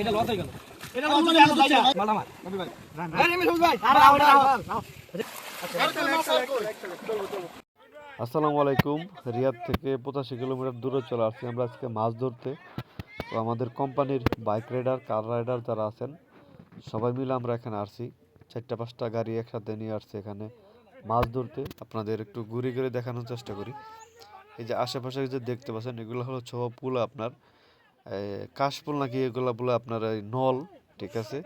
এটা লস হয়ে গেল। এটা লস হয়ে গেল, মাল আমার আসসালামু আলাইকুম। রিয়াদ থেকে পঁচাশি কিলোমিটার দূরে চলে আসছি আমরা আজকে মাছ ধরতে। তো আমাদের কোম্পানির বাইক রাইডার কার রাইডার যারা আছেন সবাই মিলে আমরা এখানে আসছি। চারটা পাঁচটা গাড়ি একসাথে নিয়ে আসছি এখানে মাছ ধরতে। আপনাদের একটু ঘুরে ঘুরে দেখানোর চেষ্টা করি। এই যে আশেপাশে যে দেখতে পাচ্ছেন এগুলো হলো ছ পুল আপনার। কাশফুল নাকি এগুলো বলে আপনার এই নল, ঠিক আছে?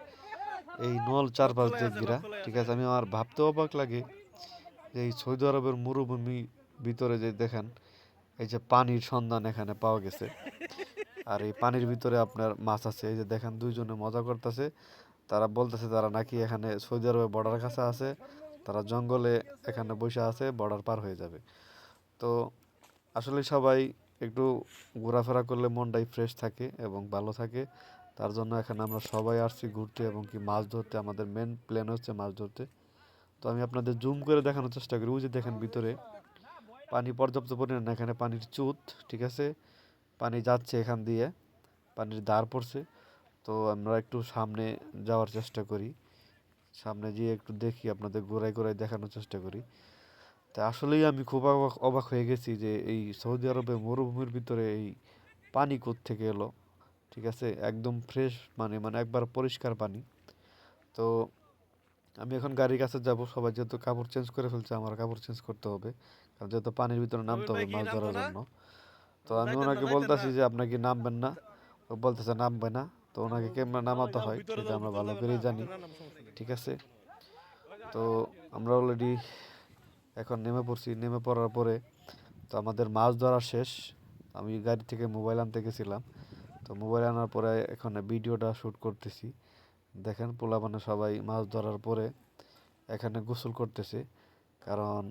এই নল চারপাশ দিয়ে ঘেরা, ঠিক আছে? আমি আমার ভাবতে অবাক লাগে যে এই সৌদি আরবের মরুভূমি ভিতরে যে দেখেন, এই যে পানির সন্ধান এখানে পাওয়া গেছে। আর এই পানির ভিতরে আপনার মাছ আছে, এই যে দেখেন দুইজনে মজা করতেছে। তারা বলতেছে তারা নাকি এখানে সৌদি আরবের বর্ডার কাছে আছে, তারা জঙ্গলে এখানে বসে আছে বর্ডার পার হয়ে যাবে। তো আসলে সবাই একটু ঘোরাফেরা করলে মনটাই ফ্রেশ থাকে এবং ভালো থাকে। তার জন্য এখানে আমরা সবাই আসছি ঘুরতে এবং কি মাছ ধরতে, আমাদের মেন প্ল্যান হচ্ছে মাছ ধরতে। তো আমি আপনাদের জুম করে দেখানোর চেষ্টা করি। ওই যে দেখেন ভিতরে, পানি পর্যাপ্ত পরিমাণ এখানে পানির চুত, ঠিক আছে? পানি যাচ্ছে এখান দিয়ে, পানির দাঁড় পড়ছে। তো আমরা একটু সামনে যাওয়ার চেষ্টা করি। সামনে গিয়ে একটু দেখি, আপনাদের ঘোরাই ঘোরাই দেখানোর চেষ্টা করি। তা আসলেই আমি খুব অবাক অবাক হয়ে গেছি যে এই সৌদি আরবে মরুভূমির ভিতরে এই পানি থেকে এলো ঠিক আছে? একদম ফ্রেশ মানে মানে একবার পরিষ্কার পানি। তো আমি এখন গাড়ির কাছে যাব সবাই যেহেতু কাপড় চেঞ্জ করে ফেলছে আমার কাপড় চেঞ্জ করতে হবে। কারণ যেহেতু পানির ভিতরে নামতে হবে মাছ ধরার জন্য। তো আমি ওনাকে বলতেছি যে আপনার কি নামবেন না? ও বলতেছে নামবে না। তো ওনাকে কেমন নামাতে হয় সেটা আমরা ভালো করেই জানি। ঠিক আছে? তো আমরা অলরেডি এখন নেমে পড়ছি, নেমে পড়ার পরে তো আমাদের মাছ ধরা শেষ। আমি গাড়ি থেকে মোবাইল আনতে গেছিলাম, তো মোবাইল আনার পরে এখন ভিডিওটা শ্যুট করতেছি। দেখেন পোলা মানে সবাই মাছ ধরার পরে এখানে গোসল করতেছে। কারণ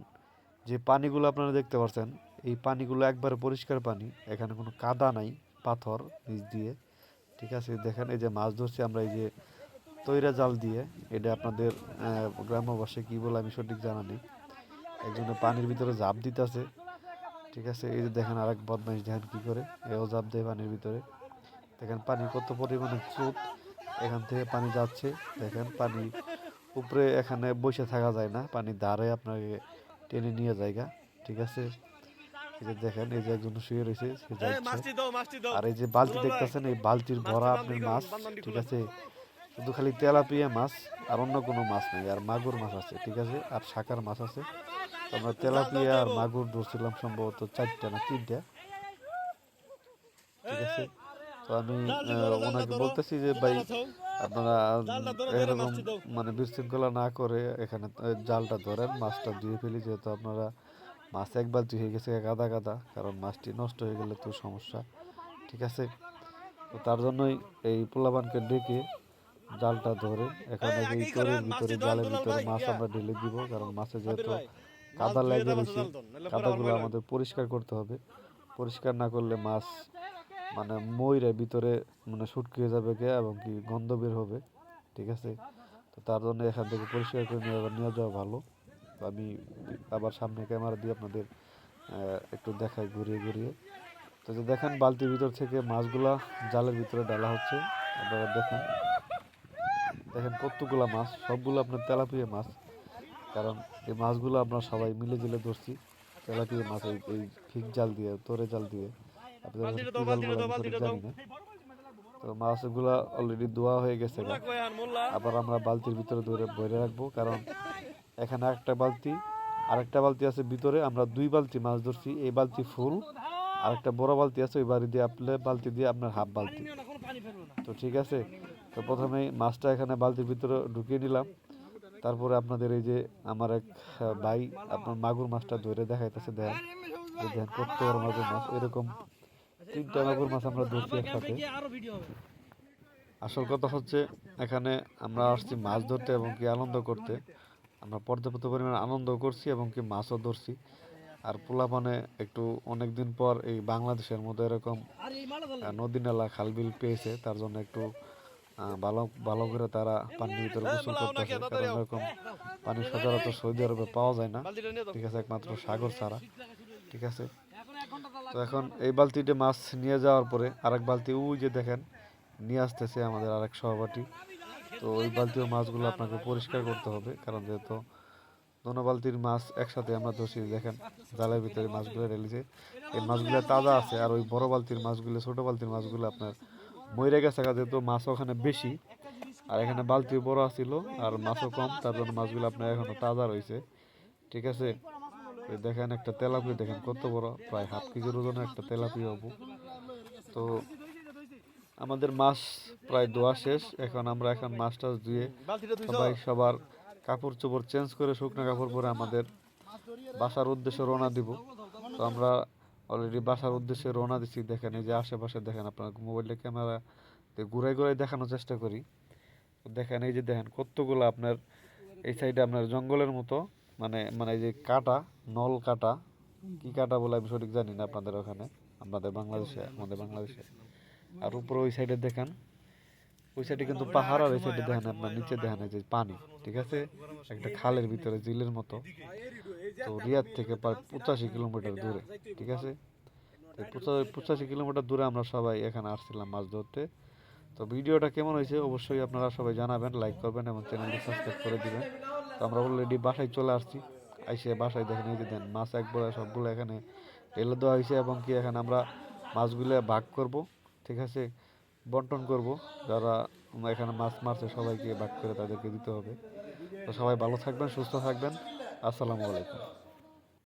যে পানিগুলো আপনারা দেখতে পাচ্ছেন এই পানিগুলো একবারে পরিষ্কার পানি, এখানে কোনো কাদা নাই, পাথর নিচ দিয়ে। ঠিক আছে, দেখেন এই যে মাছ ধরছি আমরা, এই যে তৈরা জাল দিয়ে। এটা আপনাদের গ্রাম্য কী বলে আমি সঠিক জানা নেই। একজনে পানির ভিতরে ঝাঁপ দিতেছে। ঠিক আছে এই যে দেখেন আরেক বদমাইশ দেখেন কী করে এও ঝাঁপ দেয় পানির ভিতরে। দেখেন পানি কত পরিমাণে স্রোত এখান থেকে পানি যাচ্ছে। দেখেন পানি উপরে এখানে বসে থাকা যায় না পানির ধারে আপনাকে টেনে নিয়ে জায়গা ঠিক আছে এই যে দেখেন এই যে একজন শুয়ে রয়েছে সে যাচ্ছে। আর এই যে বালতি দেখতেছেন এই বালতির ভরা আপনার মাছ। ঠিক আছে শুধু খালি তেলাপিয়া মাছ আর অন্য কোনো মাছ নেই আর মাগুর মাছ আছে। ঠিক আছে আর শাকার মাছ আছে। আমরা তেলাপিয়া আর মাগুর ধরছিলাম সম্ভবত চারটা না তিনটা। ঠিক আছে? তো আমি ওনাকে বলতেছি যে, ভাই, আপনারা এরকম মানে বিশৃঙ্খলা না করে এখানে জালটা ধরেন, মাছটা দিয়ে ফেলি, যেহেতু আপনারা মাছ এক বালতি হয়ে গেছে গাদা গাদা, কারণ মাছটি নষ্ট হয়ে গেলে তো সমস্যা। ঠিক আছে? তো তার জন্যই এই পোলাবানকে ডেকে জালটা ধরে, এখানে এই তোরের ভিতরে, জালের ভিতরে মাছ আমরা ঢেলে দিব, কারণ মাছে যেহেতু কাদা লেগে বেশি কাদাগুলো আমাদের পরিষ্কার করতে হবে। পরিষ্কার না করলে মাছ মানে ময়রা ভিতরে মানে শুটকে যাবে গে এবং কি গন্ধ বের হবে ঠিক আছে? তো তার জন্য এখান থেকে পরিষ্কার করে নিয়ে নিয়ে যাওয়া ভালো। তো আমি আবার সামনে ক্যামেরা দিয়ে আপনাদের একটু দেখাই ঘুরিয়ে ঘুরিয়ে। তো যে দেখেন বালতির ভিতর থেকে মাছগুলা জালের ভিতরে ডালা হচ্ছে। আপনারা দেখেন। দেখেন কতগুলা মাছ সবগুলো আপনার তেলাপিয়া মাছ। কারণ এই মাছগুলো আমরা সবাই মিলে জিলে ধরছি। তেলাপিয়া মাছ এই ফিক জাল দিয়ে তোরে জাল দিয়ে। সঠিক জানি না। তো মাছগুলা অলরেডি ধোয়া হয়ে গেছে আবার আমরা বালতির ভিতরে ধরে ভরে রাখব কারণ এখানে একটা বালতি আরেকটা বালতি আছে ভিতরে। আমরা দুই বালতি মাছ ধরছি এই বালতি ফুল আরেকটা বড় বালতি আছে ওই বাড়ি দিয়ে আপনার বালতি দিয়ে আপনার হাফ বালতি। তো ঠিক আছে তো প্রথমে মাছটা এখানে বালতির ভিতরে ঢুকিয়ে নিলাম। তারপরে আপনাদের এই যে আমার এক ভাই আপনার মাগুর মাছটা ধরে দেখাইতেছে, দেখেন। কত বড় মাগুর মাছ, এরকম তিনটা মাগুর মাছ আমরা ধরছি একসাথে। আসল কথা হচ্ছে, এখানে আমরা আসছি মাছ ধরতে এবং কি আনন্দ করতে। আমরা পর্যাপ্ত পরিমাণে আনন্দ করছি এবং কি মাছও ধরছি। আর পোলাপানে একটু অনেক দিন পর এই বাংলাদেশের মধ্যে এরকম নদী নালা খালবিল পেয়েছে, তার জন্য একটু ভালো ভালো করে তারা পানির ভিতরে গোসল করতেছে কারণ এরকম পানি সচরাচর সৌদি আরবে পাওয়া যায় না। ঠিক আছে একমাত্র সাগর ছাড়া। ঠিক আছে? তো এখন এই বালতিতে মাছ নিয়ে যাওয়ার পরে আরেক বালতি ওই যে দেখেন নিয়ে আসতেছে আমাদের আরেক সহপাঠী। তো ওই বালতিও মাছগুলো আপনাকে পরিষ্কার করতে হবে কারণ যেহেতু দোনো বালতির মাছ একসাথে আমরা ধরছি দেখেন জালের ভিতরে মাছগুলো রেলিছে এই মাছগুলো তাজা আছে আর ওই বড় বালতির মাছগুলো ছোট বালতির মাছগুলো আপনার মরে গেছে যেহেতু মাছ ওখানে বেশি। আর এখানে বালতিও বড় আছিল, আর মাছও কম, তার জন্য মাছগুলো আপনার এখনও তাজা রয়েছে। ঠিক আছে? দেখেন একটা তেলাপি দেখেন কত বড়, প্রায় হাফ কেজির ওজনের একটা তেলাপি হব। তো আমাদের মাছ প্রায় ধোয়া শেষ, এখন আমরা এখন মাছ টাছ ধুয়ে সবাই সবার কাপড় চোপড় চেঞ্জ করে শুকনো কাপড় পরে আমাদের বাসার উদ্দেশ্যে রওনা দিব। তো আমরা অলরেডি বাসার উদ্দেশ্যে রওনা দিচ্ছি দেখেন, এই যে আশেপাশে দেখেন আপনার মোবাইলের ক্যামেরা ঘুরাই ঘুরাই দেখানোর চেষ্টা করি। দেখেন, এই যে দেখেন, কতগুলো আপনার এই সাইডে আপনার জঙ্গলের মতো মানে মানে এই যে কাটা, নল কাটা, কি কাটা বলে আমি সঠিক জানি না আপনাদের ওখানে আপনাদের বাংলাদেশে, আমাদের বাংলাদেশে। আর উপরে ওই সাইডে দেখেন, ওই সাইডে কিন্তু পাহাড় আর ওই সাইডে দেখেন আপনার নিচে দেখেন যে পানি, ঠিক আছে? একটা খালের ভিতরে জিলের মতো। তো রিয়াদ থেকে প্রায় পঁচাশি কিলোমিটার দূরে, ঠিক আছে? পঁচাশি কিলোমিটার দূরে আমরা সবাই এখানে আসছিলাম মাছ ধরতে। তো ভিডিওটা কেমন হয়েছে অবশ্যই আপনারা সবাই জানাবেন লাইক করবেন এবং চ্যানেলটি সাবস্ক্রাইব করে দিবেন। তো আমরা অলরেডি বাসায় চলে আসছি। আইসে বাসায় দেখেন এই যে দেন মাছ একবারে সবগুলো এখানে ঢেলে দেওয়া হয়েছে এবং কি এখানে আমরা মাছগুলো ভাগ করব, ঠিক আছে? বন্টন করব, যারা এখানে মাছ মারছে সবাইকে ভাগ করে তাদেরকে দিতে হবে। তো সবাই ভালো থাকবেন, সুস্থ থাকবেন। আসসালামু আলাইকুম।